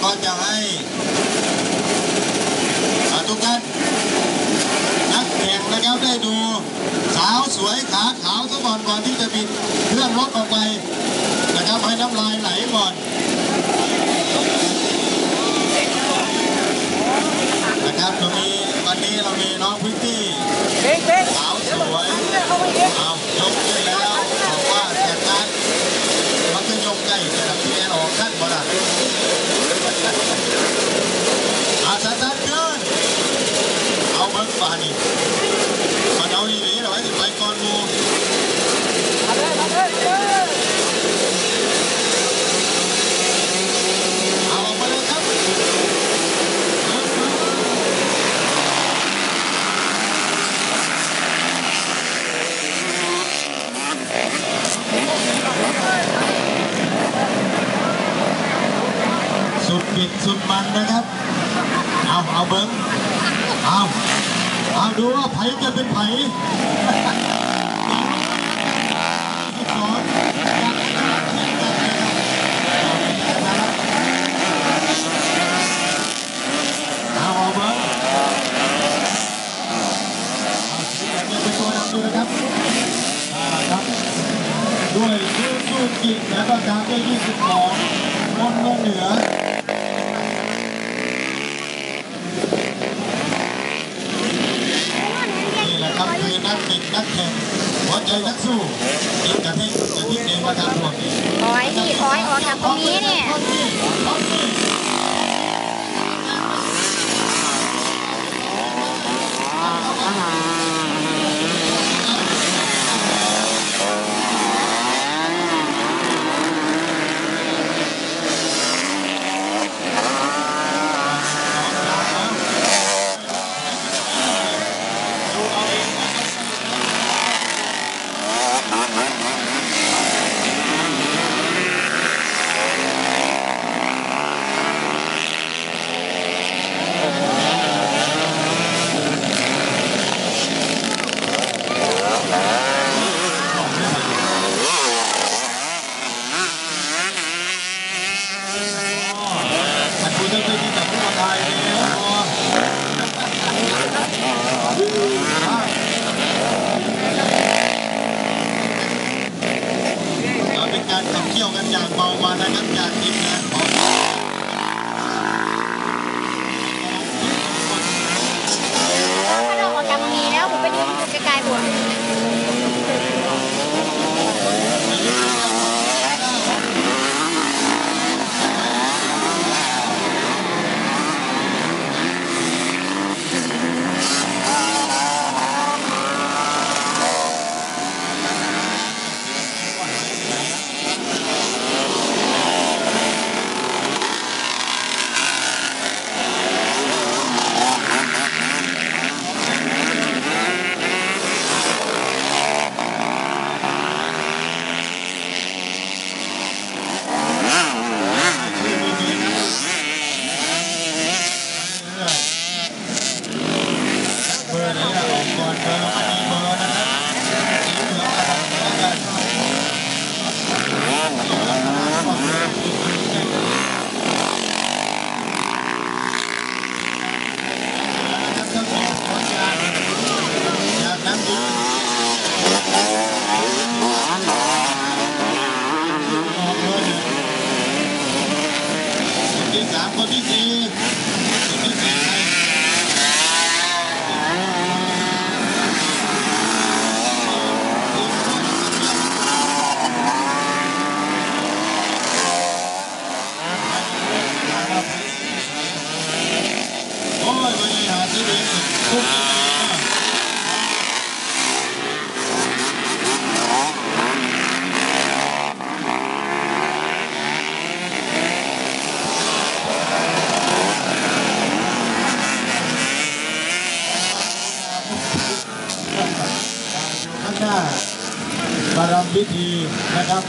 Con. 八斤 เอาดูว่าไผ่จะเป็นไผ่ด้วยเรื่องสู้กิจและก็การเรื่อง22บนเมืองเหนือ Maraming. พิธีนะครับ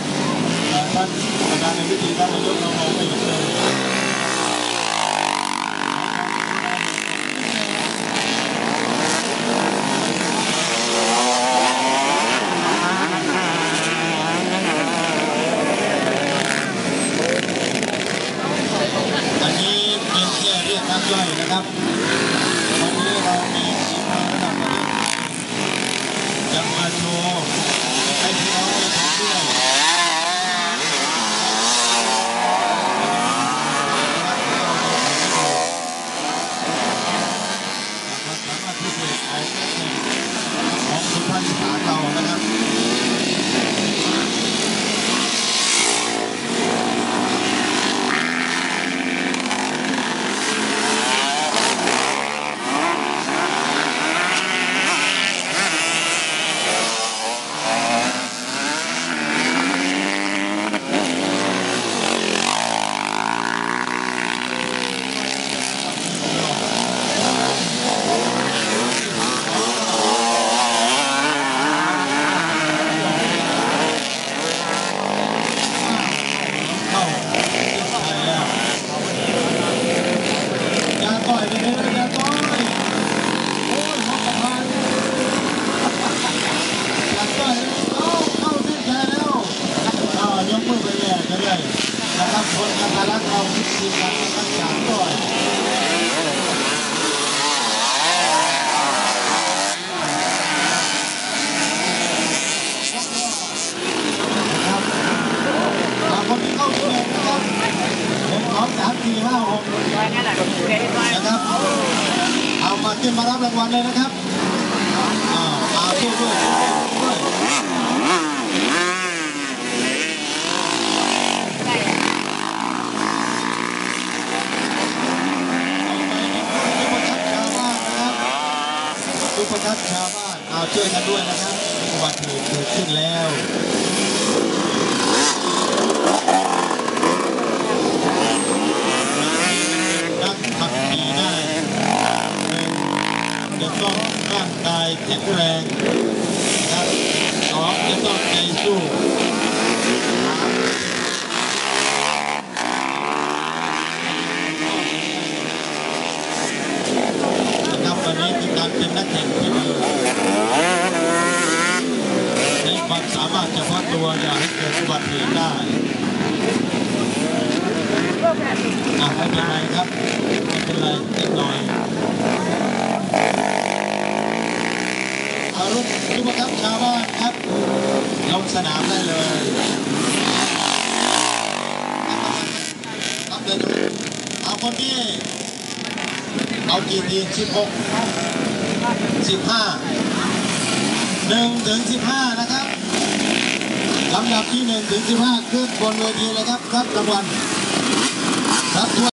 ท่านประธานในพิธีท่านนายกเราไม่เห็ย นะครับคนกันทะลักเราคิดทีมกันกันสามต่อนครับอ่าคนที่เข้าที่เลยนะครับหนึ่งสองสามสี่ห้าหกไปงั้นแหละเดี๋ยวไปนะครับ เอามาขึ้นมารับรางวัลเลยนะครับอ่าเอาช่วยด้วยด้วย ได้ ทุกประทับชาวบ้านเอา ช่วยกันด้วยนะครับอุบัติเหตุเกิดขึ้นแล้วนักขับขี่ได้หนึ่งจะต้องร่างกายแข็งแรงนะครับสองจะต้องใจสู้นะครับวันนี้คือการเป็นนักแข่งที่ดีใช้ความสามารถเฉพาะตัวอย่าให้เกิดอุบัติเหตุได้อะไม่เป็นไรครับไม่เป็นไรนิดหน่อยเอารุ่นผู้บังคับชาวบ้านครับลงสนามได้เลยครับ เอาคนที่ เอากี่ทีสิบหกสิบห้าหนึ่งถึงสิบห้านะครับลำดับที่หนึ่งถึงสิบห้าขึ้นบนเวทีเลยครับรับรางวัลรับ